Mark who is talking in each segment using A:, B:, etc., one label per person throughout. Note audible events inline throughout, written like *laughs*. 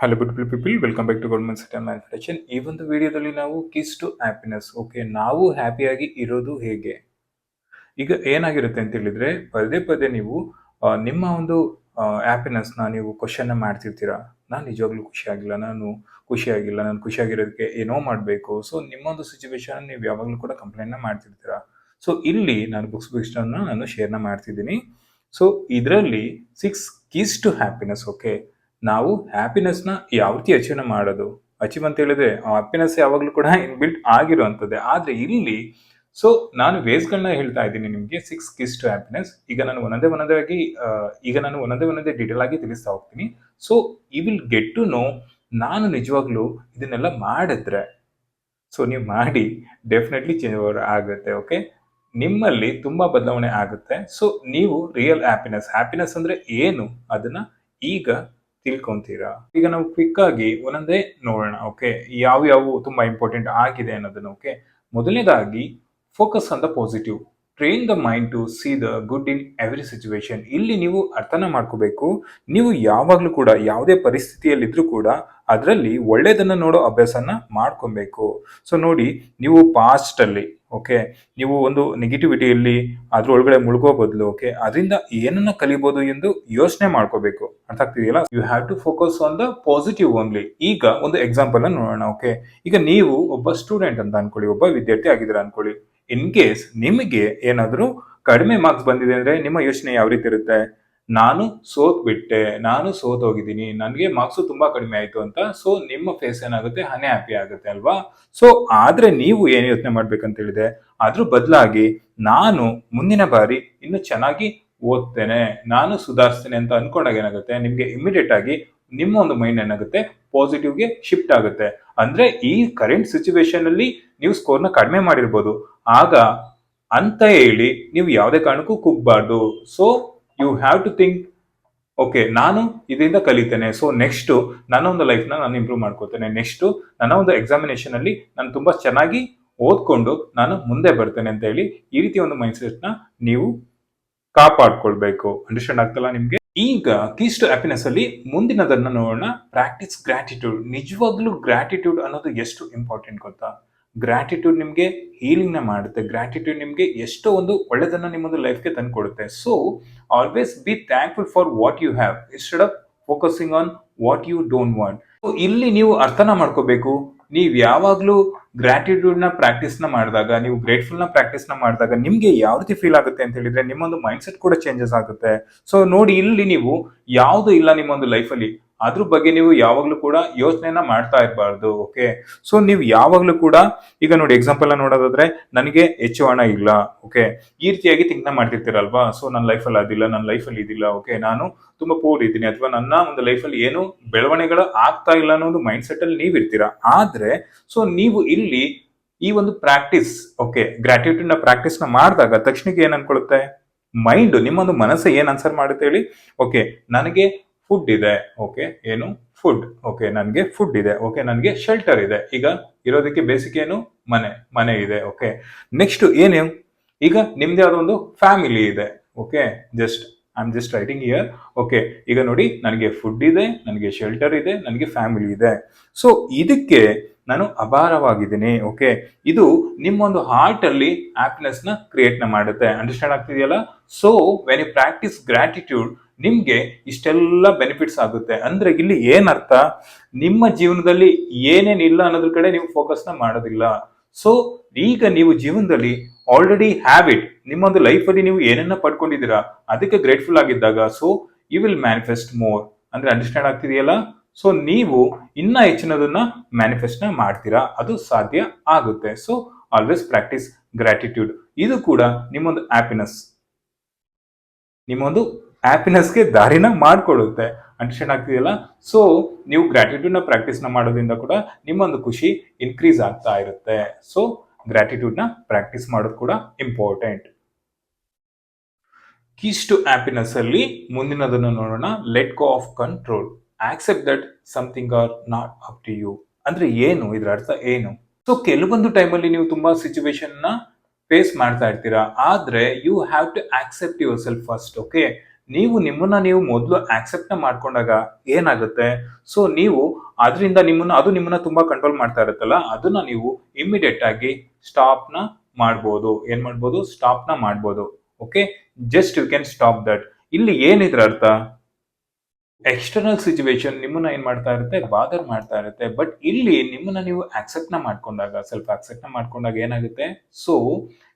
A: Hello beautiful people welcome back to government settle manufacture ಈ ಒಂದು ವಿಡಿಯೋದಲ್ಲಿ ನಾವು ಕಿಸ್ ಟು ಹ್ಯಾಪಿನೆಸ್ ಓಕೆ ನಾವು ಹ್ಯಾಪಿಯಾಗಿ ಇರೋದು ಹೇಗೆ? ಈಗ ಏನಾಗಿರುತ್ತೆ ಅಂತ ಹೇಳಿದ್ರೆ, ಪದೇ ಪದೇ ನೀವು ನಿಮ್ಮ ಒಂದು ಹ್ಯಾಪಿನೆಸ್ನ ನೀವು ಕ್ವಶನ್ನ ಮಾಡ್ತಿರ್ತೀರಾ? ನಾನು ನಿಜವಾಗ್ಲೂ ಖುಷಿಯಾಗಿಲ್ಲ ನಾನು ಖುಷಿಯಾಗಿಲ್ಲ ನಾನು ಖುಷಿಯಾಗಿರೋದಕ್ಕೆ ಏನೋ ಮಾಡಬೇಕು. ಸೊ ನಿಮ್ಮೊಂದು ಸಿಚುವೇಶನ್ ನೀವು ಯಾವಾಗಲೂ ಕೂಡ ಕಂಪ್ಲೇಂಟ್ನ ಮಾಡ್ತಿರ್ತೀರಾ? ಸೊ ಇಲ್ಲಿ ನಾನು ಬುಕ್ಸ್ ಬುಕ್ಸ್ಟನ್ನ ನಾನು ಶೇರ್ನ ಮಾಡ್ತಿದ್ದೀನಿ. ಸೊ ಇದರಲ್ಲಿ six keys to happiness okay ನಾವು ಹ್ಯಾಪಿನೆಸ್ನ ಯಾವ ರೀತಿ ಅಚೀವ್ನ ಮಾಡೋದು? ಅಚೀವ್ ಅಂತ ಹೇಳಿದ್ರೆ, ಆ ಹ್ಯಾಪಿನೆಸ್ ಯಾವಾಗಲೂ ಕೂಡ ಇನ್ಬಿಲ್ಟ್ ಆಗಿರುವಂಥದ್ದೇ. ಆದರೆ ಇಲ್ಲಿ ಸೊ ನಾನು ವೇಸ್ಗಳನ್ನ ಹೇಳ್ತಾ ಇದ್ದೀನಿ ನಿಮಗೆ. ಸಿಕ್ಸ್ ಕಿಸ್ ಟು ಹ್ಯಾಪಿನೆಸ್ ಈಗ ನಾನು ಒಂದೊಂದೇ ಒಂದೊಂದೇ ಆಗಿ ಈಗ ನಾನು ಒಂದೊಂದೇ ಒಂದೊಂದೇ ಡೀಟೇಲ್ ಆಗಿ ತಿಳಿಸ್ತಾ ಹೋಗ್ತೀನಿ. ಸೊ ಈ ವಿಲ್ ಗೆಟ್ ಟು ನೋ ನಾನು ನಿಜವಾಗ್ಲೂ ಇದನ್ನೆಲ್ಲ ಮಾಡಿದ್ರೆ ಸೊ ನೀವು ಮಾಡಿ ಡೆಫಿನೆಟ್ಲಿ ಚೇಂಜ್ ಆಗುತ್ತೆ ಓಕೆ ನಿಮ್ಮಲ್ಲಿ ತುಂಬಾ ಬದಲಾವಣೆ ಆಗುತ್ತೆ. ಸೊ ನೀವು ರಿಯಲ್ ಹ್ಯಾಪಿನೆಸ್ ಹ್ಯಾಪಿನೆಸ್ ಅಂದ್ರೆ ಏನು? ಅದನ್ನ ಈಗ ತಿಳ್ಕೊಂತೀರಾ? ಈಗ ನಾವು ಕ್ವಿಕ್ ಆಗಿ ಒಂದೊಂದೇ ನೋಡೋಣ ಓಕೆ ಯಾವ ಯಾವ ತುಂಬಾ ಇಂಪಾರ್ಟೆಂಟ್ ಆಗಿದೆ ಅನ್ನೋದನ್ನ ಓಕೆ ಮೊದಲನೇದಾಗಿ focus on the positive train the mind to see the good in every situation ಇಲ್ಲಿ ನೀವು ಅರ್ಥನ ಮಾಡ್ಕೋಬೇಕು. ನೀವು ಯಾವಾಗಲೂ ಕೂಡ, ಯಾವುದೇ ಪರಿಸ್ಥಿತಿಯಲ್ಲಿದ್ರೂ ಕೂಡ, ಅದರಲ್ಲಿ ಒಳ್ಳೇದನ್ನ ನೋಡೋ ಅಭ್ಯಾಸನ ಮಾಡ್ಕೊಬೇಕು. ಸೊ ನೋಡಿ, ನೀವು ಪಾಸ್ಟ್ ಅಲ್ಲಿ ಓಕೆ ನೀವು ಒಂದು ನೆಗೆಟಿವಿಟಿಯಲ್ಲಿ ಅದ್ರ ಒಳಗಡೆ ಮುಳುಗೋ ಬದಲು ಓಕೆ ಅದರಿಂದ ಏನನ್ನ ಕಲಿಬಹುದು ಎಂದು ಯೋಚನೆ ಮಾಡ್ಕೋಬೇಕು. ಅರ್ಥ ಆಗ್ತಿದೆಯಲ್ಲ? You have to focus on the positive only ಈಗ ಒಂದು ಎಕ್ಸಾಂಪಲ್ ನೋಡೋಣ ಓಕೆ ಈಗ ನೀವು ಒಬ್ಬ ಸ್ಟೂಡೆಂಟ್ ಅಂತ ಅನ್ಕೊಳ್ಳಿ, ಒಬ್ಬ ವಿದ್ಯಾರ್ಥಿ ಆಗಿದ್ದೀರಾ ಅನ್ಕೊಳ್ಳಿ. ಇನ್ ಕೇಸ್ ನಿಮಗೆ ಏನಾದರೂ ಕಡಿಮೆ ಮಾರ್ಕ್ಸ್ ಬಂದಿದೆ ಅಂದ್ರೆ ನಿಮ್ಮ ಯೋಚನೆ ಯಾವ ರೀತಿ ಇರುತ್ತೆ? ನಾನು ಸೋತ್ಬಿಟ್ಟೆ ನಾನು ಸೋತೋಗಿದ್ದೀನಿ ನನಗೆ ಮಾರ್ಕ್ಸು ತುಂಬಾ ಕಡಿಮೆ ಆಯಿತು ಅಂತ ಸೊ ನಿಮ್ಮ ಫೇಸ್ ಏನಾಗುತ್ತೆ? ಹನೆ ಹ್ಯಾಪಿ ಆಗುತ್ತೆ ಅಲ್ವಾ? ಸೊ ಆದ್ರೆ ನೀವು ಏನು ಯೋಚನೆ ಮಾಡ್ಬೇಕಂತ ಹೇಳಿದೆ ಅದ್ರ ಬದಲಾಗಿ ನಾನು ಮುಂದಿನ ಬಾರಿ ಇನ್ನು ಚೆನ್ನಾಗಿ ಓದ್ತೇನೆ, ನಾನು ಸುಧಾರಿಸ್ತೇನೆ ಅಂತ ಅನ್ಕೊಂಡಾಗ ಏನಾಗುತ್ತೆ? ನಿಮಗೆ ಇಮಿಡಿಯೇಟ್ ಆಗಿ ನಿಮ್ಮ ಒಂದು ಮೈಂಡ್ ಏನಾಗುತ್ತೆ? ಪಾಸಿಟಿವ್ಗೆ ಶಿಫ್ಟ್ ಆಗುತ್ತೆ. ಅಂದ್ರೆ ಈ ಕರೆಂಟ್ ಸಿಚುವೇಶನ್ ಅಲ್ಲಿ ನೀವು ಸ್ಕೋರ್ನ ಕಡಿಮೆ ಮಾಡಿರ್ಬೋದು. ಆಗ ಅಂತ ಹೇಳಿ ನೀವು ಯಾವುದೇ ಕಾರಣಕ್ಕೂ ಕುಗ್ಬಾರ್ದು. So you have to think okay ನಾನು ಇದರಿಂದ ಕಲಿತೇನೆ. ಸೊ ನೆಕ್ಸ್ಟು ನನ್ನ ಒಂದು ಲೈಫ್ನ ನಾನು ಇಂಪ್ರೂವ್ ಮಾಡ್ಕೋತೇನೆ. ನೆಕ್ಸ್ಟು ನನ್ನ ಒಂದು ಎಕ್ಸಾಮಿನೇಷನ್ ಅಲ್ಲಿ ನಾನು ತುಂಬ ಚೆನ್ನಾಗಿ ಓದ್ಕೊಂಡು ನಾನು ಮುಂದೆ ಬರ್ತೇನೆ ಅಂತ ಹೇಳಿ ಈ ರೀತಿ ಒಂದು ಮೈಂಡ್ನ ನೀವು ಕಾಪಾಡ್ಕೊಳ್ಬೇಕು. ಅಂಡರ್ಸ್ಟ್ಯಾಂಡ್ ಆಗ್ತಲ್ಲ ನಿಮಗೆ? ಈಗ ಕೀಸ್ಟ್ ಹ್ಯಾಪಿನೆಸ್ ಅಲ್ಲಿ ಮುಂದಿನದನ್ನ ನೋಡೋಣ. ಪ್ರಾಕ್ಟೀಸ್ ಗ್ರಾಟಿಟ್ಯೂಡ್ ನಿಜವಾಗ್ಲೂ ಗ್ರಾಟಿಟ್ಯೂಡ್ ಅನ್ನೋದು ಎಷ್ಟು ಇಂಪಾರ್ಟೆಂಟ್ ಗೊತ್ತಾ? ಗ್ರಾಟಿಟ್ಯೂಡ್ ನಿಮಗೆ ಹೀಲಿಂಗ್ನ ಮಾಡುತ್ತೆ. ಗ್ರಾಟಿಟ್ಯೂಡ್ ನಿಮಗೆ ಎಷ್ಟೋ ಒಂದು ಒಳ್ಳೆದನ್ನ ನಿಮ್ಮೊಂದು ಲೈಫ್ಗೆ ತಂದು ಕೊಡುತ್ತೆ so always be thankful for what you have instead of focusing on what you don't want ಇಲ್ಲಿ ನೀವು ಅರ್ಥನ ಮಾಡ್ಕೋಬೇಕು. ನೀವು ಯಾವಾಗಲೂ ಗ್ರ್ಯಾಟಿಟ್ಯೂಡ್ನ ಪ್ರಾಕ್ಟೀಸ್ನ ಮಾಡಿದಾಗ, ನೀವು ಗ್ರೇಟ್ಫುಲ್ನ ಪ್ರಾಕ್ಟೀಸ್ನ ಮಾಡಿದಾಗ ನಿಮಗೆ ಯಾವ ರೀತಿ ಫೀಲ್ ಆಗುತ್ತೆ ಅಂತ ಹೇಳಿದ್ರೆ ನಿಮ್ಮೊಂದು ಮೈಂಡ್ಸೆಟ್ ಕೂಡ ಚೇಂಜಸ್ ಆಗುತ್ತೆ. ಸೊ ನೋಡಿ ಇಲ್ಲಿ ನೀವು ಯಾವುದು ಇಲ್ಲ ನಿಮ್ಮೊಂದು ಲೈಫಲ್ಲಿ ಅದ್ರ ಬಗ್ಗೆ ನೀವು ಯಾವಾಗ್ಲೂ ಕೂಡ ಯೋಚನೆನ ಮಾಡ್ತಾ ಇರಬಾರ್ದು ಓಕೆ ಸೊ ನೀವು ಯಾವಾಗ್ಲೂ ಕೂಡ ಈಗ ನೋಡಿ ಎಕ್ಸಾಂಪಲ್ ನೋಡೋದಾದ್ರೆ ನನಗೆ ಹೆಚ್ಚು ಹಣ ಇಲ್ಲ ಓಕೆ ಈ ರೀತಿಯಾಗಿ ಥಿಂಕ್ನ ಮಾಡ್ತಿರ್ತೀರಲ್ವಾ? ಸೊ ನನ್ನ ಲೈಫಲ್ಲಿ ಅದಿಲ್ಲ, ನನ್ನ ಲೈಫಲ್ಲಿ ಇದಿಲ್ಲ ಓಕೆ ನಾನು ತುಂಬಾ ಪೂರ್ ಇದ್ದೀನಿ ಅಥವಾ ನನ್ನ ಒಂದು ಲೈಫಲ್ಲಿ ಏನು ಬೆಳವಣಿಗೆಗಳು ಆಗ್ತಾ ಇಲ್ಲ ಅನ್ನೋ ಒಂದು ಮೈಂಡ್ ಸೆಟ್ ಅಲ್ಲಿ ನೀವು ಇರ್ತೀರಾ? ಆದ್ರೆ ಸೊ ನೀವು ಇಲ್ಲಿ ಈ ಒಂದು ಪ್ರಾಕ್ಟೀಸ್ ಓಕೆ ಗ್ರಾಟ್ಯೂಟ್ಯೂಡ್ನ ಪ್ರಾಕ್ಟೀಸ್ನ ಮಾಡಿದಾಗ ತಕ್ಷಣಕ್ಕೆ ಏನ್ ಅನ್ಕೊಳ್ಳುತ್ತೆ? ಮೈಂಡ್ ನಿಮ್ಮೊಂದು ಮನಸ್ಸು ಏನ್ ಆನ್ಸರ್ ಮಾಡುತ್ತೆ ಹೇಳಿ? ಓಕೆ ನನಗೆ ಫುಡ್ ಇದೆ ಓಕೆ ಏನು? ಫುಡ್ ಓಕೆ ನನಗೆ ಫುಡ್ ಇದೆ ಓಕೆ ನನಗೆ ಶೆಲ್ಟರ್ ಇದೆ. ಈಗ ಇರೋದಕ್ಕೆ ಬೇಸಿಕ್ ಏನು? ಮನೆ ಮನೆ ಇದೆ ಓಕೆ ನೆಕ್ಸ್ಟ್ ಏನು? ಈಗ ನಿಮ್ದೇ ಆದ ಒಂದು ಫ್ಯಾಮಿಲಿ ಇದೆ okay just I am just writing year okay ಈಗ ನೋಡಿ, ನನಗೆ ಫುಡ್ ಇದೆ, ನನಗೆ ಶೆಲ್ಟರ್ ಇದೆ, ನನಗೆ ಫ್ಯಾಮಿಲಿ ಇದೆ. ಸೊ ಇದಕ್ಕೆ ನಾನು ಅಭಾರವಾಗಿದ್ದೀನಿ ಓಕೆ ಇದು ನಿಮ್ಮೊಂದು ಹಾರ್ಟ್ ಅಲ್ಲಿ ಕ್ರಿಯೇಟ್ನ ಮಾಡುತ್ತೆ. Understand ಆಗ್ತಿದೆಯಲ್ಲ? So when you practice gratitude ನಿಮ್ಗೆ ಇಷ್ಟೆಲ್ಲ ಬೆನಿಫಿಟ್ಸ್ ಆಗುತ್ತೆ. ಅಂದ್ರೆ ಇಲ್ಲಿ ಏನರ್ಥ? ನಿಮ್ಮ ಜೀವನದಲ್ಲಿ ಏನೇನಿಲ್ಲ ಅನ್ನೋದ್ರ ಕಡೆ ನೀವು ಫೋಕಸ್ನ ಮಾಡೋದಿಲ್ಲ. ಸೊ ಈಗ ನೀವು ಜೀವನದಲ್ಲಿ ಆಲ್ರೆಡಿ ಹ್ಯಾಬಿಟ್ ನಿಮ್ಮೊಂದು ಲೈಫಲ್ಲಿ ನೀವು ಏನನ್ನ ಪಡ್ಕೊಂಡಿದ್ದೀರಾ, ಅದಕ್ಕೆ ಗ್ರೇಟ್ಫುಲ್ ಆಗಿದ್ದಾಗ so you will manifest more ಅಂದ್ರೆ ಅಂಡರ್ಸ್ಟ್ಯಾಂಡ್ ಆಗ್ತಿದೆಯಲ್ಲ? ಸೊ ನೀವು ಇನ್ನ ಹೆಚ್ಚಿನದನ್ನ ಮ್ಯಾನಿಫೆಸ್ಟ್ನ ಮಾಡ್ತೀರಾ. ಅದು ಸಾಧ್ಯ ಆಗುತ್ತೆ. ಸೊ ಆಲ್ವೇಸ್ ಪ್ರಾಕ್ಟೀಸ್ ಗ್ರಾಟಿಟ್ಯೂಡ್ ಇದು ಕೂಡ ನಿಮ್ಮೊಂದು ಹ್ಯಾಪಿನೆಸ್ ನಿಮ್ಮೊಂದು ಹ್ಯಾಪಿನೆಸ್ಗೆ ದಾರಿನ ಮಾಡ್ಕೊಡುತ್ತೆ. ಅಂಡರ್ಸ್ಟ್ಯಾಂಡ್ ಆಗ್ತಿದೆಯಲ್ಲ? ಸೊ ನೀವು ಗ್ರ್ಯಾಟಿಟ್ಯೂಡ್ನ ನ ಪ್ರಾಕ್ಟೀಸ್ನ ಮಾಡೋದ್ರಿಂದ ಕೂಡ ನಿಮ್ಮೊಂದು ಖುಷಿ ಇನ್ಕ್ರೀಸ್ ಆಗ್ತಾ ಇರುತ್ತೆ. ಸೊ ಗ್ರಾಟಿಟ್ಯೂಡ್ನ ಪ್ರಾಕ್ಟೀಸ್ ಮಾಡೋದು ಕೂಡ ಇಂಪಾರ್ಟೆಂಟ್ ಕೀಸ್ ಟು ಹ್ಯಾಪಿನೆಸ್ ಅಲ್ಲಿ ಮುಂದಿನದನ್ನು ನೋಡೋಣ. Let go of control accept that something are not up to you ಅಂದ್ರೆ ಏನು? ಇದರ ಅರ್ಥ ಏನು? ಸೊ ಕೆಲವೊಂದು ಟೈಮಲ್ಲಿ ನೀವು ತುಂಬಾ ಸಿಚುವೇಶನ್ನ ಫೇಸ್ ಮಾಡ್ತಾ ಇರ್ತೀರಾ. ಆದ್ರೆ you have to accept yourself first okay ನೀವು ನಿಮ್ಮನ್ನ ನೀವು ಮೊದಲು ಆಕ್ಸೆಪ್ಟ್ನ ಮಾಡ್ಕೊಂಡಾಗ ಏನಾಗುತ್ತೆ? ಸೊ ನೀವು ಅದರಿಂದ ನಿಮ್ಮನ್ನ, ಅದು ನಿಮ್ಮನ್ನ ತುಂಬಾ ಕಂಟ್ರೋಲ್ ಮಾಡ್ತಾ ಇರುತ್ತಲ್ಲ, ಅದನ್ನ ನೀವು ಇಮಿಡಿಯೇಟ್ ಆಗಿ ಸ್ಟಾಪ್ನ ಮಾಡ್ಬೋದು. ಏನ್ ಮಾಡ್ಬೋದು? ಸ್ಟಾಪ್ನ ಮಾಡ್ಬೋದು. Okay just you can stop that ಇಲ್ಲಿ ಏನಿದ್ರ ಅರ್ಥ? ಎಕ್ಸ್ಟರ್ನಲ್ ಸಿಚುವೇಶನ್ ನಿಮ್ಮನ್ನ ಏನ್ ಮಾಡ್ತಾ ಇರುತ್ತೆ? ಬಾದರ್ ಮಾಡ್ತಾ ಇರುತ್ತೆ. ಬಟ್ ಇಲ್ಲಿ ನಿಮ್ಮನ್ನ ನೀವು ಆಕ್ಸೆಪ್ಟ್ನ ಮಾಡ್ಕೊಂಡಾಗ ಸ್ವಲ್ಪ ಆಕ್ಸೆಪ್ಟ್ನ ಮಾಡ್ಕೊಂಡಾಗ ಏನಾಗುತ್ತೆ? ಸೊ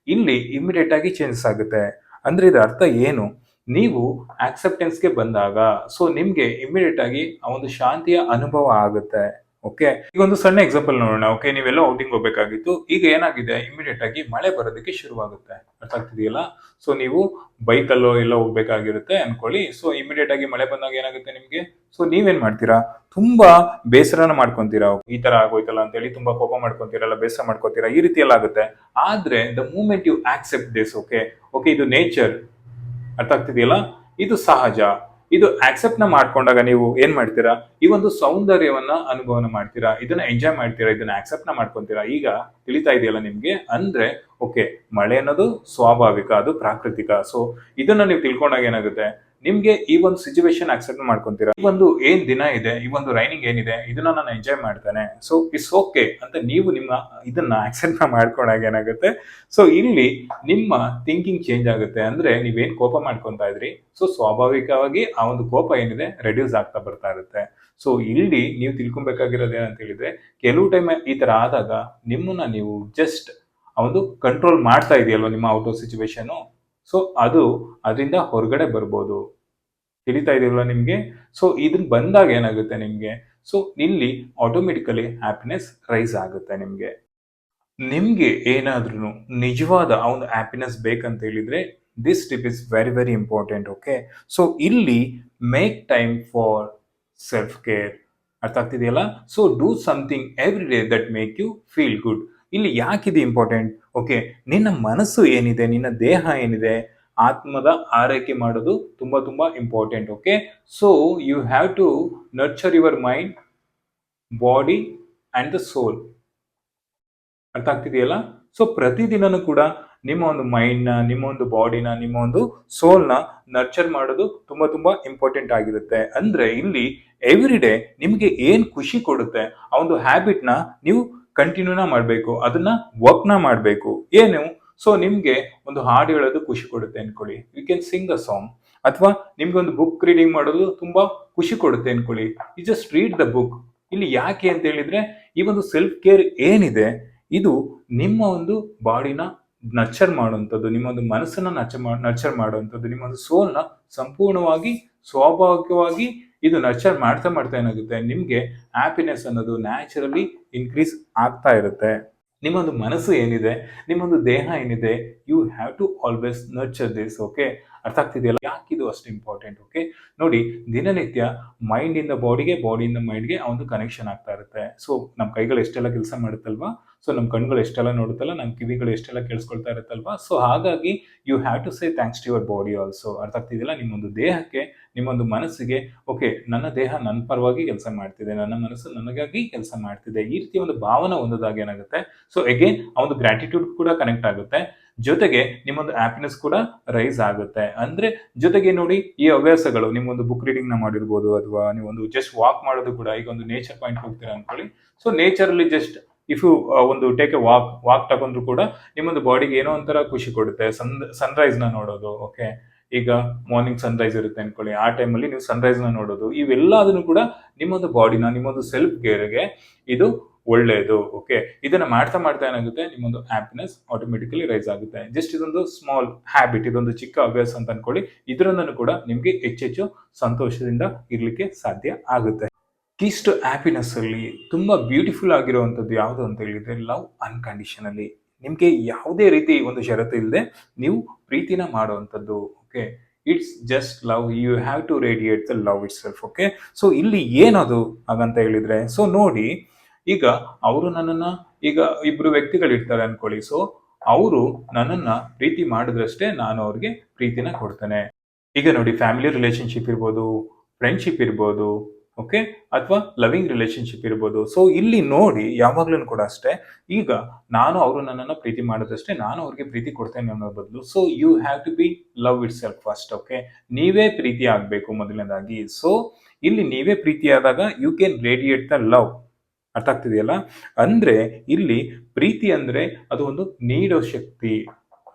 A: ಇಲ್ಲಿ ಇಮಿಡಿಯೇಟ್ ಆಗಿ ಚೇಂಜಸ್ ಆಗುತ್ತೆ. ಅಂದ್ರೆ ಇದರ ಅರ್ಥ ಏನು? ನೀವು ಆಕ್ಸೆಪ್ಟೆನ್ಸ್ಗೆ ಬಂದಾಗ ಸೊ ನಿಮ್ಗೆ ಇಮಿಡಿಯೇಟ್ ಆಗಿ ಆ ಒಂದು ಶಾಂತಿಯ ಅನುಭವ ಆಗುತ್ತೆ. ಓಕೆ ಈಗ ಒಂದು ಸಣ್ಣ ಎಕ್ಸಾಂಪಲ್ ನೋಡೋಣ. ಓಕೆ ನೀವೆಲ್ಲ ಔಟಿಂಗ್ ಹೋಗ್ಬೇಕಾಗಿತ್ತು. ಈಗ ಏನಾಗಿದೆ? ಇಮಿಡಿಯೇಟ್ ಆಗಿ ಮಳೆ ಬರೋದಕ್ಕೆ ಶುರುವಾಗುತ್ತೆ. ಅರ್ಥ ಆಗ್ತಿದೆಯಲ್ಲ? ಸೊ ನೀವು ಬೈಕಲ್ಲೋ ಎಲ್ಲ ಹೋಗ್ಬೇಕಾಗಿರುತ್ತೆ ಅನ್ಕೊಳ್ಳಿ. ಸೊ ಇಮಿಡಿಯೇಟ್ ಆಗಿ ಮಳೆ ಬಂದಾಗ ಏನಾಗುತ್ತೆ ನಿಮ್ಗೆ? ಸೊ ನೀವೇನ್ ಮಾಡ್ತೀರಾ? ತುಂಬಾ ಬೇಸರನ ಮಾಡ್ಕೊಂತೀರಾ. ಈ ತರ ಆಗೋಯ್ತಲ್ಲ ಅಂತ ಹೇಳಿ ತುಂಬಾ ಕೋಪ ಮಾಡ್ಕೊಂತೀರಲ್ಲ ಬೇಸರ ಮಾಡ್ಕೊತೀರಾ, ಈ ರೀತಿ ಎಲ್ಲ ಆಗುತ್ತೆ. ಆದ್ರೆ the moment you accept this okay okay ಇದು ನೇಚರ್ ಅರ್ಥ ಆಗ್ತಿದೆಯಲ್ಲ? ಇದು ಸಹಜ. ಇದು ಆಕ್ಸೆಪ್ಟ್ನ ಮಾಡ್ಕೊಂಡಾಗ ನೀವು ಏನ್ ಮಾಡ್ತೀರಾ? ಈ ಒಂದು ಸೌಂದರ್ಯವನ್ನ ಅನುಭವನ ಮಾಡ್ತೀರಾ? ಇದನ್ನ ಎಂಜಾಯ್ ಮಾಡ್ತೀರಾ? ಇದನ್ನ ಆಕ್ಸೆಪ್ಟ್ನ ಮಾಡ್ಕೊಂತೀರಾ? ಈಗ ತಿಳಿತಾ ಇದೆಯಲ್ಲ ನಿಮ್ಗೆ? ಅಂದ್ರೆ ಓಕೆ ಮಳೆ ಅನ್ನೋದು ಸ್ವಾಭಾವಿಕ, ಅದು ಪ್ರಾಕೃತಿಕ. ಸೊ ಇದನ್ನ ನೀವು ತಿಳ್ಕೊಂಡಾಗ ಏನಾಗುತ್ತೆ? ನಿಮ್ಗೆ ಈ ಒಂದು ಸಿಚುವೇಶನ್ ಆಕ್ಸೆಪ್ಟ್ ಮಾಡ್ಕೊಂತೀರಾ? ಈ ಒಂದು ಏನ್ ದಿನ ಇದೆ, ಈ ಒಂದು ರೈನಿಂಗ್ ಏನಿದೆ, ಇದನ್ನ ನಾನು ಎಂಜಾಯ್ ಮಾಡ್ತೇನೆ. ಸೊ ಇಟ್ಸ್ ಓಕೆ ಅಂತ ನೀವು ನಿಮ್ಮ ಇದನ್ನ ಆಕ್ಸೆಪ್ಟ್ *laughs* ಮಾಡ್ಕೊಂಡಾಗ ಏನಾಗುತ್ತೆ? ಸೊ ಇಲ್ಲಿ ನಿಮ್ಮ ಥಿಂಕಿಂಗ್ ಚೇಂಜ್ ಆಗುತ್ತೆ. ಅಂದ್ರೆ ನೀವೇನ್ ಕೋಪ ಮಾಡ್ಕೊತಾ ಇದ್ರಿ? ಸೊ ಸ್ವಾಭಾವಿಕವಾಗಿ ಆ ಒಂದು ಕೋಪ ಏನಿದೆ ರೆಡ್ಯೂಸ್ ಆಗ್ತಾ ಬರ್ತಾ ಇರುತ್ತೆ. ಸೊ ಇಲ್ಲಿ ನೀವು ತಿಳ್ಕೊಬೇಕಾಗಿರೋದು ಏನಂತ ಹೇಳಿದ್ರೆ, ಕೆಲವು ಟೈಮ್ ಈ ತರ ಆದಾಗ ನಿಮ್ಮನ್ನ ನೀವು ಜಸ್ಟ್ ಆ ಒಂದು ಕಂಟ್ರೋಲ್ ಮಾಡ್ತಾ ಇದೆಯಲ್ವ ನಿಮ್ಮ ಔಟ್ ಆಫ್ ಸಿಚುವೇಶನ್ ಸೊ ಅದು ಅದರಿಂದ ಹೊರಗಡೆ ಬರ್ಬೋದು. ತಿಳಿತಾ ಇದೆಯಲ್ಲ ನಿಮಗೆ? ಸೊ ಇದನ್ನ ಬಂದಾಗ ಏನಾಗುತ್ತೆ ನಿಮಗೆ? ಸೊ ಇಲ್ಲಿ ಆಟೋಮೆಟಿಕಲಿ ಹ್ಯಾಪಿನೆಸ್ ರೈಸ್ ಆಗುತ್ತೆ ನಿಮಗೆ. ನಿಮಗೆ ಏನಾದ್ರೂ ನಿಜವಾದ ಒಂದು ಹ್ಯಾಪಿನೆಸ್ ಬೇಕಂತ ಹೇಳಿದ್ರೆ this tip is very very important okay so ಇಲ್ಲಿ make time for self care ಅರ್ಥ ಆಗ್ತಿದೆಯಲ್ಲ? So do something every day that make you feel good ಇಲ್ಲಿ ಯಾಕಿದೆ ಇಂಪಾರ್ಟೆಂಟ್ ಓಕೆ ನಿನ್ನ ಮನಸ್ಸು ಏನಿದೆ, ನಿನ್ನ ದೇಹ ಏನಿದೆ, ಆತ್ಮದ ಆರೈಕೆ ಮಾಡೋದು ತುಂಬ ತುಂಬ important okay so you have to nurture your mind body and the soul ಅರ್ಥ ಆಗ್ತಿದೆಯಲ್ಲ? ಸೊ ಪ್ರತಿದಿನನೂ ಕೂಡ ನಿಮ್ಮ ಒಂದು ಮೈಂಡ್ನ ನಿಮ್ಮ ಒಂದು ಬಾಡಿನ ನಿಮ್ಮ ಒಂದು ಸೋಲ್ನ ನರ್ಚರ್ ಮಾಡೋದು ತುಂಬ ತುಂಬ ಇಂಪಾರ್ಟೆಂಟ್ ಆಗಿರುತ್ತೆ. ಅಂದರೆ ಇಲ್ಲಿ ಎವ್ರಿ ಡೇ ನಿಮಗೆ ಏನು ಖುಷಿ ಕೊಡುತ್ತೆ, ಆ ಒಂದು ಹ್ಯಾಬಿಟ್ನ ನೀವು ಕಂಟಿನ್ಯೂನ ಮಾಡಬೇಕು, ಅದನ್ನ ವರ್ಕ್ನ ಮಾಡಬೇಕು. ಏನು? ಸೊ ನಿಮಗೆ ಒಂದು ಹಾಡು ಹೇಳೋದು ಖುಷಿ ಕೊಡುತ್ತೆ ಅನ್ಕೊಳ್ಳಿ. You can sing a song ಅಥವಾ ನಿಮ್ಗೆ ಒಂದು ಬುಕ್ ರೀಡಿಂಗ್ ಮಾಡೋದು ತುಂಬಾ ಖುಷಿ ಕೊಡುತ್ತೆ ಅನ್ಕೊಳ್ಳಿ. You just read the book ಇಲ್ಲಿ ಯಾಕೆ ಅಂತ ಹೇಳಿದ್ರೆ, ಈ ಒಂದು ಸೆಲ್ಫ್ ಕೇರ್ ಏನಿದೆ, ಇದು ನಿಮ್ಮ ಒಂದು ಬಾಡಿನ ನರ್ಚರ್ ಮಾಡುವಂಥದ್ದು, ನಿಮ್ಮ ಒಂದು ಮನಸ್ಸನ್ನ ನರ್ಚರ್ ಮಾಡುವಂಥದ್ದು, ನಿಮ್ಮ ಒಂದು ಸೋಲ್ನ ಸಂಪೂರ್ಣವಾಗಿ, ಸ್ವಾಭಾವಿಕವಾಗಿ ಇದು ನರ್ಚರ್ ಮಾಡ್ತಾ ಮಾಡ್ತಾ ಏನಾಗುತ್ತೆ? ನಿಮಗೆ ಹ್ಯಾಪಿನೆಸ್ ಅನ್ನೋದು ನ್ಯಾಚುರಲಿ ಇನ್ಕ್ರೀಸ್ ಆಗ್ತಾ ಇರುತ್ತೆ. ನಿಮ್ಮೊಂದು ಮನಸ್ಸು ಏನಿದೆ? ನಿಮ್ಮೊಂದು ದೇಹ ಏನಿದೆ? You have to always nurture this okay ಅರ್ಥ ಆಗ್ತಿದೆಯಲ್ಲ? ಯಾಕೆ ಇದು ಅಷ್ಟು ಇಂಪಾರ್ಟೆಂಟ್ ಓಕೆ ನೋಡಿ, ದಿನನಿತ್ಯ ಮೈಂಡಿಂದ ಬಾಡಿಗೆ ಬಾಡಿಯಿಂದ ಮೈಂಡ್ಗೆ ಆ ಒಂದು ಕನೆಕ್ಷನ್ ಆಗ್ತಾ ಇರುತ್ತೆ. ಸೊ ನಮ್ಮ ಕೈಗಳು ಎಷ್ಟೆಲ್ಲ ಕೆಲಸ ಮಾಡುತ್ತಲ್ವಾ? ಸೊ ನಮ್ಮ ಕಣ್ಗಳು ಎಷ್ಟೆಲ್ಲ ನೋಡುತ್ತಲ್ಲ ನಮ್ಮ ಕಿವಿಗಳು ಎಷ್ಟೆಲ್ಲ ಕೇಳಿಸ್ಕೊಳ್ತಾ ಇರುತ್ತಲ್ವಾ? ಸೊ ಹಾಗಾಗಿ you have to say thanks to your body also ಅರ್ಥ ಆಗ್ತಿದ್ದಿಲ್ಲ ನಿಮ್ಮೊಂದು ದೇಹಕ್ಕೆ, ನಿಮ್ಮೊಂದು ಮನಸ್ಸಿಗೆ ಓಕೆ ನನ್ನ ದೇಹ ನನ್ನ ಪರವಾಗಿ ಕೆಲಸ ಮಾಡ್ತಿದೆ, ನನ್ನ ಮನಸ್ಸು ನನಗಾಗಿ ಕೆಲಸ ಮಾಡ್ತಿದೆ. ಈ ರೀತಿ ಒಂದು ಭಾವನೆ ಹೊಂದೋದಾಗ ಏನಾಗುತ್ತೆ? ಸೊ ಎಗೇನ್ ಆ ಒಂದು ಗ್ರಾಟಿಟ್ಯೂಡ್ ಕೂಡ ಕನೆಕ್ಟ್ ಆಗುತ್ತೆ. ಜೊತೆಗೆ ನಿಮ್ಮೊಂದು ಹ್ಯಾಪಿನೆಸ್ ಕೂಡ ರೈಸ್ ಆಗುತ್ತೆ. ಅಂದ್ರೆ, ಜೊತೆಗೆ ನೋಡಿ, ಈ ಹವ್ಯಾಸಗಳು, ನಿಮ್ಮೊಂದು ಬುಕ್ ರೀಡಿಂಗ್ನ ಮಾಡಿರ್ಬೋದು, ಅಥವಾ ನೀವೊಂದು ಜಸ್ಟ್ ವಾಕ್ ಮಾಡೋದು ಕೂಡ, ಈಗ ಒಂದು ನೇಚರ್ ಪಾಯಿಂಟ್ ಹೋಗ್ತೀರಾ ಅನ್ಕೊಳ್ಳಿ. ಸೊ ನೇಚರಲ್ಲಿ ಜಸ್ಟ್ ಇಫ್ ಯು ಒಂದು ಟೇಕ್ ಎ ವಾಕ್ ವಾಕ್ ತಗೊಂಡ್ರು ಕೂಡ ನಿಮ್ಮೊಂದು ಬಾಡಿಗೆ ಏನೋ ಒಂಥರ ಖುಷಿ ಕೊಡುತ್ತೆ. ಸನ್ ಸನ್ರೈಸ್ನ ನೋಡೋದು ಓಕೆ ಈಗ ಮಾರ್ನಿಂಗ್ ಸನ್ರೈಸ್ ಇರುತ್ತೆ ಅನ್ಕೊಳ್ಳಿ. ಆ ಟೈಮಲ್ಲಿ ನೀವು ಸನ್ರೈಸ್ನ ನೋಡೋದು. ಇವೆಲ್ಲದನ್ನು ಕೂಡ ನಿಮ್ಮೊಂದು ಬಾಡಿನ ನಿಮ್ಮೊಂದು ಸೆಲ್ಫ್ ಕೇರ್ಗೆ ಇದು ಒಳ್ಳೆಯದು ಓಕೆ ಇದನ್ನ ಮಾಡ್ತಾ ಮಾಡ್ತಾ ಏನಾಗುತ್ತೆ? ನಿಮ್ಮೊಂದು ಹ್ಯಾಪಿನೆಸ್ ಆಟೋಮೆಟಿಕಲಿ ರೈಸ್ ಆಗುತ್ತೆ. ಜಸ್ಟ್ ಇದೊಂದು ಸ್ಮಾಲ್ ಹ್ಯಾಬಿಟ್ ಇದೊಂದು ಚಿಕ್ಕ ಅಭ್ಯಾಸ ಅಂತ ಅನ್ಕೊಳ್ಳಿ. ಇದರಿಂದನೂ ಕೂಡ ನಿಮಗೆ ಹೆಚ್ಚೆಚ್ಚು ಸಂತೋಷದಿಂದ ಇರಲಿಕ್ಕೆ ಸಾಧ್ಯ ಆಗುತ್ತೆ. ಕೀಸ್ ಟು ಹ್ಯಾಪಿನೆಸ್ ಅಲ್ಲಿ, ತುಂಬಾ ಬ್ಯೂಟಿಫುಲ್ ಆಗಿರುವಂಥದ್ದು ಯಾವುದು ಅಂತ ಹೇಳಿದ್ರೆ ಲವ್ ಅನ್ಕಂಡೀಷನಲ್ಲಿ ನಿಮಗೆ ಯಾವುದೇ ರೀತಿ ಒಂದು ಷರತ್ತು ಇಲ್ಲದೆ ನೀವು ಪ್ರೀತಿನ ಮಾಡುವಂಥದ್ದು okay it's just love you have to radiate the love itself okay so ಇಲ್ಲಿ ಏನದು ಹಾಗಂತ ಹೇಳಿದ್ರೆ ಸೊ ನೋಡಿ, ಈಗ ಅವರು ನನ್ನನ್ನು, ಈಗ ಇಬ್ಬರು ವ್ಯಕ್ತಿಗಳು ಇರ್ತಾರೆ ಅನ್ಕೊಳ್ಳಿ. ಸೊ ಅವರು ನನ್ನನ್ನ ಪ್ರೀತಿ ಮಾಡಿದ್ರಷ್ಟೇ ನಾನು ಅವ್ರಿಗೆ ಪ್ರೀತಿನ ಕೊಡ್ತೇನೆ. ಈಗ ನೋಡಿ ಫ್ಯಾಮಿಲಿ ರಿಲೇಶನ್ಶಿಪ್ ಇರ್ಬೋದು ಫ್ರೆಂಡ್ಶಿಪ್ ಇರ್ಬೋದು ಓಕೆ? ಅಥವಾ ಲವಿಂಗ್ ರಿಲೇಶನ್ಶಿಪ್ ಇರ್ಬೋದು. ಸೊ ಇಲ್ಲಿ ನೋಡಿ, ಯಾವಾಗ್ಲೂ ಕೂಡ ಅಷ್ಟೇ, ಈಗ ನಾನು ಅವರು ನನ್ನನ್ನು ಪ್ರೀತಿ ಮಾಡೋದಷ್ಟೇ, ನಾನು ಅವ್ರಿಗೆ ಪ್ರೀತಿ ಕೊಡ್ತೇನೆ ಅನ್ನೋ ಬದಲು so you have to be love itself first okay ನೀವೇ ಪ್ರೀತಿ ಆಗಬೇಕು ಮೊದಲನೇದಾಗಿ. ಸೊ ಇಲ್ಲಿ ನೀವೇ ಪ್ರೀತಿ ಆದಾಗ you can radiate the love ಅರ್ಥ ಆಗ್ತಿದೆಯಲ್ಲ? ಅಂದ್ರೆ, ಇಲ್ಲಿ ಪ್ರೀತಿ ಅಂದ್ರೆ ಅದು ಒಂದು ನೀಡೋ ಶಕ್ತಿ.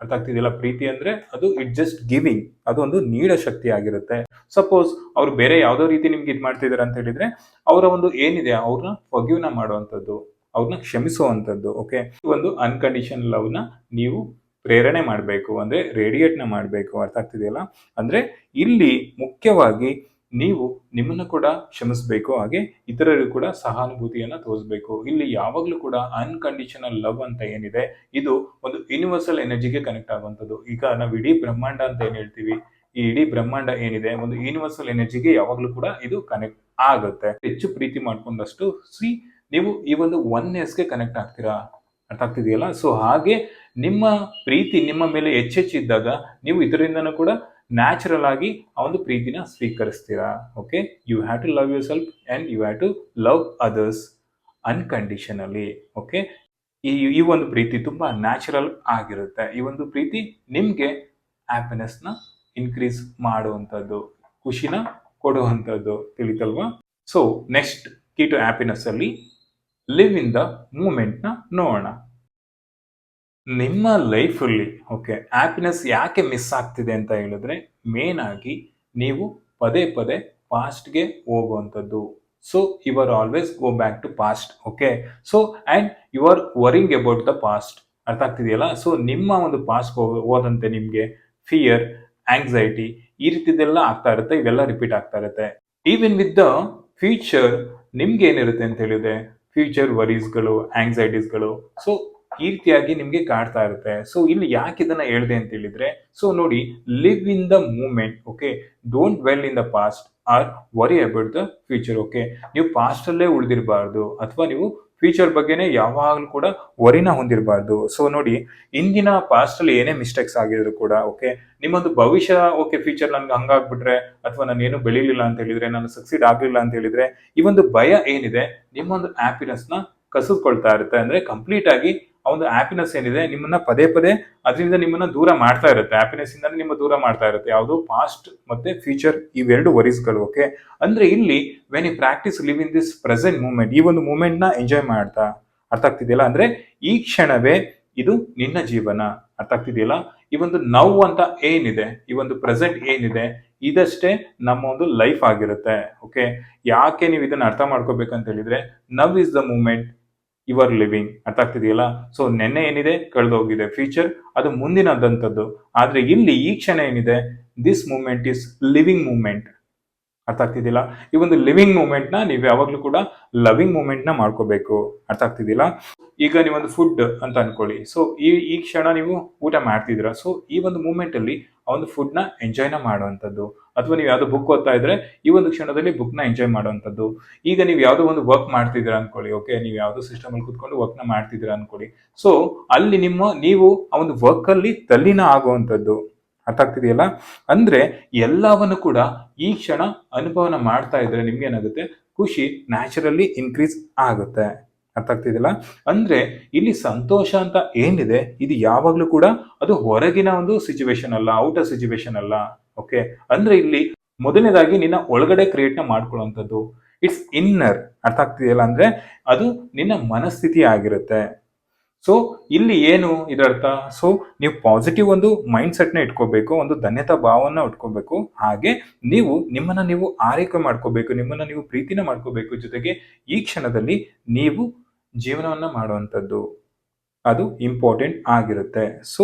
A: ಅರ್ಥ ಆಗ್ತಿದೆಯಲ್ಲ ಪ್ರೀತಿ ಅಂದ್ರೆ ಅದು ಇಟ್ ಜಸ್ಟ್ ಗಿವಿಂಗ್ ಅದು ಒಂದು ನೀಡ ಶಕ್ತಿ ಆಗಿರುತ್ತೆ. ಸಪೋಸ್ ಅವ್ರು ಬೇರೆ ಯಾವುದೋ ರೀತಿ ನಿಮ್ಗೆ ಇದು ಮಾಡ್ತಿದಾರೆ ಅಂತ ಹೇಳಿದ್ರೆ ಅವರ ಒಂದು ಏನಿದೆ ಅವ್ರನ್ನ ಫಗ್ಯೂನ ಮಾಡುವಂಥದ್ದು ಅವ್ರನ್ನ ಕ್ಷಮಿಸುವಂಥದ್ದು ಓಕೆ ಒಂದು ಅನ್ಕಂಡೀಷನ್ ಲವ್ನ ನೀವು ಪ್ರೇರಣೆ ಮಾಡಬೇಕು, ಅಂದ್ರೆ ರೇಡಿಯೇಟ್ನ ಮಾಡಬೇಕು, ಅರ್ಥ ಆಗ್ತಿದೆಯಲ್ಲ? ಅಂದ್ರೆ ಇಲ್ಲಿ ಮುಖ್ಯವಾಗಿ ನೀವು ನಿಮ್ಮನ್ನು ಕೂಡ ಕ್ಷಮಿಸಬೇಕು, ಹಾಗೆ ಇತರರಿಗೂ ಕೂಡ ಸಹಾನುಭೂತಿಯನ್ನು ತೋರಿಸಬೇಕು. ಇಲ್ಲಿ ಯಾವಾಗಲೂ ಕೂಡ ಅನ್ಕಂಡೀಷನಲ್ ಲವ್ ಅಂತ ಏನಿದೆ, ಇದು ಒಂದು ಯೂನಿವರ್ಸಲ್ ಎನರ್ಜಿಗೆ ಕನೆಕ್ಟ್ ಆಗುವಂಥದ್ದು. ಈಗ ನಾವು ಇಡೀ ಬ್ರಹ್ಮಾಂಡ ಅಂತ ಏನು ಹೇಳ್ತೀವಿ? ಈ ಇಡೀ ಬ್ರಹ್ಮಾಂಡ ಏನಿದೆ, ಒಂದು ಯೂನಿವರ್ಸಲ್ ಎನರ್ಜಿಗೆ ಯಾವಾಗಲೂ ಕೂಡ ಇದು ಕನೆಕ್ಟ್ ಆಗುತ್ತೆ. ಹೆಚ್ಚು ಪ್ರೀತಿ ಮಾಡ್ಕೊಂಡಷ್ಟು, ಸಿ, ನೀವು ಈ ಒಂದು ಒನ್ನೆಸ್ಗೆ ಕನೆಕ್ಟ್ ಆಗ್ತೀರಾ? ಅರ್ಥ ಆಗ್ತಿದೆಯಲ್ಲ? ಸೊ ಹಾಗೆ ನಿಮ್ಮ ಪ್ರೀತಿ ನಿಮ್ಮ ಮೇಲೆ ಹೆಚ್ಚೆಚ್ಚಿದ್ದಾಗ, ನೀವು ಇದರಿಂದನೂ ಕೂಡ ನ್ಯಾಚುರಲ್ ಆಗಿ ಆ ಒಂದು ಪ್ರೀತಿನ ಸ್ವೀಕರಿಸ್ತೀರಾ? Okay you have to love yourself and you have to love others unconditionally okay ಈ ಈ ಒಂದು ಪ್ರೀತಿ ತುಂಬ ನ್ಯಾಚುರಲ್ ಆಗಿರುತ್ತೆ. ಈ ಒಂದು ಪ್ರೀತಿ ನಿಮಗೆ ಹ್ಯಾಪಿನೆಸ್ನ ಇನ್ಕ್ರೀಸ್ ಮಾಡುವಂಥದ್ದು, ಖುಷಿನ ಕೊಡುವಂಥದ್ದು ತಿಳಿತಲ್ವಾ? So next key to happiness ಅಲ್ಲಿ ಲಿವ್ ಇನ್ ದ ಮೂಮೆಂಟ್ನ ನೋಡೋಣ. ನಿಮ್ಮ ಲೈಫಲ್ಲಿ ಓಕೆ ಹ್ಯಾಪಿನೆಸ್ ಯಾಕೆ ಮಿಸ್ ಆಗ್ತಿದೆ ಅಂತ ಹೇಳಿದ್ರೆ ಮೇನ್ ಆಗಿ ನೀವು ಪದೇ ಪದೇ ಪಾಸ್ಟ್ಗೆ ಹೋಗುವಂಥದ್ದು. So you are always go back to past okay so and you are worrying about the past ಅರ್ಥ ಆಗ್ತಿದೆಯಲ್ಲ? ಸೊ ನಿಮ್ಮ ಒಂದು ಪಾಸ್ಟ್ ಹೋದಂತೆ ನಿಮಗೆ ಫಿಯರ್ ಆಂಗ್ಸೈಟಿ ಈ ರೀತಿದೆಲ್ಲ ಆಗ್ತಾ ಇರುತ್ತೆ, ಇವೆಲ್ಲ ರಿಪೀಟ್ ಆಗ್ತಾ ಇರುತ್ತೆ. ಈವನ್ ವಿತ್ ದ ಫ್ಯೂಚರ್ ನಿಮ್ಗೆ ಏನಿರುತ್ತೆ ಅಂತ ಹೇಳಿದ್ರೆ ಫ್ಯೂಚರ್ ವರೀಸ್ಗಳು ಆಂಗ್ಸೈಟೀಸ್ಗಳು ಸೊ ಈ ರೀತಿಯಾಗಿ ನಿಮಗೆ ಕಾಡ್ತಾ ಇರುತ್ತೆ. ಸೊ ಇಲ್ಲಿ ಯಾಕೆ ಇದನ್ನ ಹೇಳಿದೆ ಅಂತ ಹೇಳಿದ್ರೆ ಸೊ ನೋಡಿ live in the moment okay don't well in the past or worry about the future okay ನೀವು ಪಾಸ್ಟ್ ಅಲ್ಲೇ ಉಳಿದಿರಬಾರ್ದು ಅಥವಾ ನೀವು ಫ್ಯೂಚರ್ ಬಗ್ಗೆನೇ ಯಾವಾಗಲೂ ಕೂಡ ವರಿನ ಹೊಂದಿರಬಾರ್ದು. ಸೊ ನೋಡಿ, ಇಂದಿನ ಪಾಸ್ಟ್ ಅಲ್ಲಿ ಏನೇ ಮಿಸ್ಟೇಕ್ಸ್ ಆಗಿದ್ರು ಕೂಡ ಓಕೆ ನಿಮ್ಮೊಂದು ಭವಿಷ್ಯ ಓಕೆ ಫ್ಯೂಚರ್ ನನ್ಗೆ ಹಂಗಾಗ್ಬಿಟ್ರೆ ಅಥವಾ ನಾನು ಏನು ಬೆಳಿಲಿಲ್ಲ ಅಂತ ಹೇಳಿದ್ರೆ, ನಾನು ಸಕ್ಸೀಡ್ ಆಗಲಿಲ್ಲ ಅಂತ ಹೇಳಿದ್ರೆ, ಈ ಒಂದು ಭಯ ಏನಿದೆ, ನಿಮ್ಮೊಂದು ಹ್ಯಾಪಿನೆಸ್ನ ಕಸಿದ್ಕೊಳ್ತಾ ಇರುತ್ತೆ. ಅಂದ್ರೆ ಕಂಪ್ಲೀಟ್ ಆಗಿ ಆ ಒಂದು ಹ್ಯಾಪಿನೆಸ್ ಏನಿದೆ, ನಿಮ್ಮನ್ನ ಪದೇ ಪದೇ ಅದರಿಂದ ನಿಮ್ಮನ್ನ ದೂರ ಮಾಡ್ತಾ ಇರುತ್ತೆ. ಹ್ಯಾಪಿನೆಸ್ ಇಂದ ನಿಮ್ಮ ದೂರ ಮಾಡ್ತಾ ಇರುತ್ತೆ. ಯಾವುದು ಪಾಸ್ಟ್ ಮತ್ತೆ ಫ್ಯೂಚರ್ ಇವೆರಡು ವರೀಸ್ಗಳು ಓಕೆ ಅಂದ್ರೆ ಇಲ್ಲಿ when you practice live in this present moment ಈ ಒಂದು ಮೂಮೆಂಟ್ನ ಎಂಜಾಯ್ ಮಾಡ್ತಾ ಅರ್ಥ ಆಗ್ತಿದೆಯಲ್ಲ? ಅಂದ್ರೆ ಈ ಕ್ಷಣವೇ ಇದು ನಿನ್ನ ಜೀವನ. ಅರ್ಥ ಆಗ್ತಿದೆಯಲ್ಲ? ಈ ಒಂದು ನೌ ಅಂತ ಏನಿದೆ, ಈ ಒಂದು ಪ್ರೆಸೆಂಟ್ ಏನಿದೆ, ಇದಷ್ಟೇ ನಮ್ಮ ಒಂದು ಲೈಫ್ ಆಗಿರುತ್ತೆ ಓಕೆ ಯಾಕೆ ನೀವು ಇದನ್ನ ಅರ್ಥ ಮಾಡ್ಕೋಬೇಕಂತ ಹೇಳಿದ್ರೆ now is the moment you are living. ಅರ್ಥ ಆಗ್ತಿದೆಯಲ್ಲ? ಸೊ ನೆನ್ನೆ ಏನಿದೆ? ಕಳೆದೋಗಿದೆ. ಫ್ಯೂಚರ್ ಅದು ಮುಂದಿನದಂಥದ್ದು. ಆದರೆ ಇಲ್ಲಿ ಈ ಕ್ಷಣ ಏನಿದೆ? This moment is living moment ಅರ್ಥ ಆಗ್ತಿದ್ದಿಲ್ಲ? ಈ ಒಂದು ಲಿವಿಂಗ್ ಮೂಮೆಂಟ್ನ ನೀವು ಯಾವಾಗಲೂ ಕೂಡ ಲವಿಂಗ್ ಮೂಮೆಂಟ್ನ ಮಾಡ್ಕೋಬೇಕು. ಅರ್ಥ ಆಗ್ತಿದ್ದಿಲ್ಲ? ಈಗ ನೀವೊಂದು ಫುಡ್ ಅಂತ ಅನ್ಕೊಳ್ಳಿ. ಸೊ ಈ ಈ ಕ್ಷಣ ನೀವು ಊಟ ಮಾಡ್ತಿದ್ದೀರಾ. ಸೊ ಈ ಒಂದು ಮೂಮೆಂಟ್ ಅಲ್ಲಿ ಆ ಒಂದು ಫುಡ್ನ ಎಂಜಾಯ್ನ ಮಾಡುವಂಥದ್ದು. ಅಥವಾ ನೀವು ಯಾವುದೋ ಬುಕ್ ಓದ್ತಾ ಇದ್ರೆ ಈ ಒಂದು ಕ್ಷಣದಲ್ಲಿ ಬುಕ್ನ ಎಂಜಾಯ್ ಮಾಡುವಂಥದ್ದು. ಈಗ ನೀವು ಯಾವುದೋ ಒಂದು ವರ್ಕ್ ಮಾಡ್ತಿದ್ದೀರಾ ಅನ್ಕೊಳ್ಳಿ ಓಕೆ ನೀವು ಯಾವುದೋ ಸಿಸ್ಟಮ್ ಅಲ್ಲಿ ಕುತ್ಕೊಂಡು ವರ್ಕ್ನ ಮಾಡ್ತಿದ್ದೀರಾ ಅನ್ಕೊಳ್ಳಿ. ಸೊ ಅಲ್ಲಿ ನಿಮ್ಮ, ನೀವು ಆ ಒಂದು ವರ್ಕ್ ಅಲ್ಲಿ ತಲ್ಲಿನ ಆಗುವಂಥದ್ದು. ಅರ್ಥ ಆಗ್ತಿದೆಯಲ್ಲ? ಅಂದ್ರೆ ಎಲ್ಲವನ್ನು ಕೂಡ ಈ ಕ್ಷಣ ಅನುಭವನ ಮಾಡ್ತಾ ಇದ್ರೆ ನಿಮ್ಗೆ ಏನಾಗುತ್ತೆ? ಖುಷಿ ನ್ಯಾಚುರಲಿ ಇನ್ಕ್ರೀಸ್ ಆಗುತ್ತೆ. ಅರ್ಥ ಆಗ್ತಿದೆಯಲ್ಲ? ಅಂದ್ರೆ ಇಲ್ಲಿ ಸಂತೋಷ ಅಂತ ಏನಿದೆ, ಇದು ಯಾವಾಗ್ಲೂ ಕೂಡ ಅದು ಹೊರಗಿನ ಒಂದು ಸಿಚುವೇಶನ್ ಅಲ್ಲ ಔಟರ್ ಸಿಚುವೇಶನ್ ಅಲ್ಲ. ಓಕೆ ಅಂದ್ರೆ ಇಲ್ಲಿ ಮೊದಲನೇದಾಗಿ ನಿನ್ನ ಒಳಗಡೆ ಕ್ರಿಯೇಟ್ನ ಮಾಡ್ಕೊಳ್ಳುವಂಥದ್ದು. ಇಟ್ಸ್ ಇನ್ನರ್ ಅರ್ಥ ಆಗ್ತಿದೆಯಲ್ಲ? ಅಂದ್ರೆ ಅದು ನಿನ್ನ ಮನಸ್ಥಿತಿ ಆಗಿರುತ್ತೆ. ಸೊ ಇಲ್ಲಿ ಏನು ಇದರ್ಥ ಸೊ ನೀವು ಪಾಸಿಟಿವ್ ಒಂದು ಮೈಂಡ್ ಸೆಟ್ನ ಇಟ್ಕೋಬೇಕು, ಒಂದು ಧನ್ಯತಾ ಭಾವನ ಇಟ್ಕೋಬೇಕು ಹಾಗೆ ನೀವು ನಿಮ್ಮನ್ನ ನೀವು ಆರೈಕೆ ಮಾಡ್ಕೋಬೇಕು, ನಿಮ್ಮನ್ನ ನೀವು ಪ್ರೀತಿನ ಮಾಡ್ಕೋಬೇಕು ಜೊತೆಗೆ ಈ ಕ್ಷಣದಲ್ಲಿ ನೀವು ಜೀವನವನ್ನ ಮಾಡುವಂಥದ್ದು. ಅದು ಇಂಪಾರ್ಟೆಂಟ್ ಆಗಿರುತ್ತೆ. ಸೊ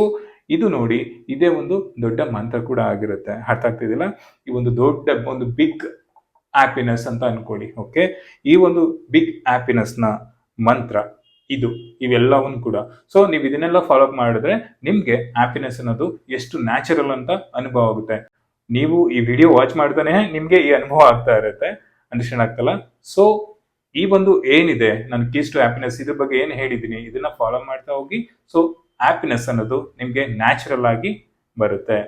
A: ಇದು ನೋಡಿ, ಇದೇ ಒಂದು ದೊಡ್ಡ ಮಂತ್ರ ಕೂಡ ಆಗಿರುತ್ತೆ. ಅರ್ಥ ಆಗ್ತಿದಿಲ್ಲ ಈ ಒಂದು ದೊಡ್ಡ, ಒಂದು ಬಿಗ್ ಹ್ಯಾಪಿನೆಸ್ ಅಂತ ಅನ್ಕೊಳ್ಳಿ ಓಕೆ ಈ ಒಂದು ಬಿಗ್ ಹ್ಯಾಪಿನೆಸ್ನ ಮಂತ್ರ. ಇದು, ಇವೆಲ್ಲವನ್ನು ಕೂಡ. ಸೊ ನೀವು ಇದನ್ನೆಲ್ಲ ಫಾಲೋ ಅಪ್ ಮಾಡಿದ್ರೆ ನಿಮ್ಗೆ ಹ್ಯಾಪಿನೆಸ್ ಅನ್ನೋದು ಎಷ್ಟು ನ್ಯಾಚುರಲ್ ಅಂತ ಅನುಭವ ಆಗುತ್ತೆ. ನೀವು ಈ ವಿಡಿಯೋ ವಾಚ್ ಮಾಡ್ತಾನೆ ನಿಮ್ಗೆ ಈ ಅನುಭವ ಆಗ್ತಾ ಇರುತ್ತೆ. ಅಂಡರ್ಸ್ಟ್ಯಾಂಡ್ ಆಗ್ತಲ್ಲ? ಸೊ ಈ ಒಂದು ಏನಿದೆ ನನ್ನ ಕೀಸ್ ಟು ಹ್ಯಾಪಿನೆಸ್ ಇದ್ರ ಬಗ್ಗೆ ಏನು ಹೇಳಿದ್ದೀನಿ, ಇದನ್ನ ಫಾಲೋ ಮಾಡ್ತಾ ಹೋಗಿ. ಸೊ ಹ್ಯಾಪಿನೆಸ್ ಅನ್ನೋದು ನಿಮ್ಗೆ ನ್ಯಾಚುರಲ್ ಆಗಿ ಬರುತ್ತೆ.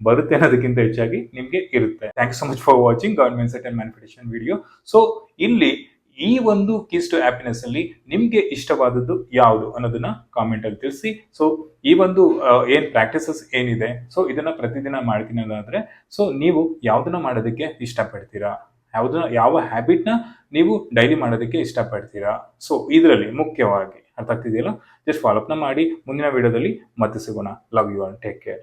A: ಬರುತ್ತೆ ಅನ್ನೋದಕ್ಕಿಂತ ಹೆಚ್ಚಾಗಿ ನಿಮಗೆ ಇರುತ್ತೆ. Thank you so much for watching government set and manifestation video so ಇಲ್ಲಿ ಈ ಒಂದು ಕೀಸ್ ಟು ಹ್ಯಾಪಿನೆಸ್ ಅಲ್ಲಿ ನಿಮ್ಗೆ ಇಷ್ಟವಾದದ್ದು ಯಾವುದು ಅನ್ನೋದನ್ನ ಕಾಮೆಂಟ್ ಅಲ್ಲಿ ತಿಳಿಸಿ. ಸೊ ಈ ಒಂದು ಏನ್ ಪ್ರಾಕ್ಟೀಸಸ್ ಏನಿದೆ ಸೊ ಇದನ್ನ ಪ್ರತಿದಿನ ಮಾಡ್ತೀನಿ ಅನ್ನೋದಾದ್ರೆ ಸೊ ನೀವು ಯಾವ್ದನ್ನ ಮಾಡೋದಕ್ಕೆ ಇಷ್ಟಪಡ್ತೀರಾ? ಯಾವ್ದನ್ನ, ಯಾವ ಹ್ಯಾಬಿಟ್ನ ನೀವು ಡೈಲಿ ಮಾಡೋದಕ್ಕೆ ಇಷ್ಟಪಡ್ತೀರಾ? ಸೊ ಇದರಲ್ಲಿ ಮುಖ್ಯವಾಗಿ, ಅರ್ಥ ಆಗ್ತಿದೆಯಲ್ಲ? ಜಸ್ಟ್ ಫಾಲೋಅಪ್ನ ಮಾಡಿ, ಮುಂದಿನ ವಿಡಿಯೋದಲ್ಲಿ ಮತ್ತೆ ಸಿಗೋಣ. Love you all take care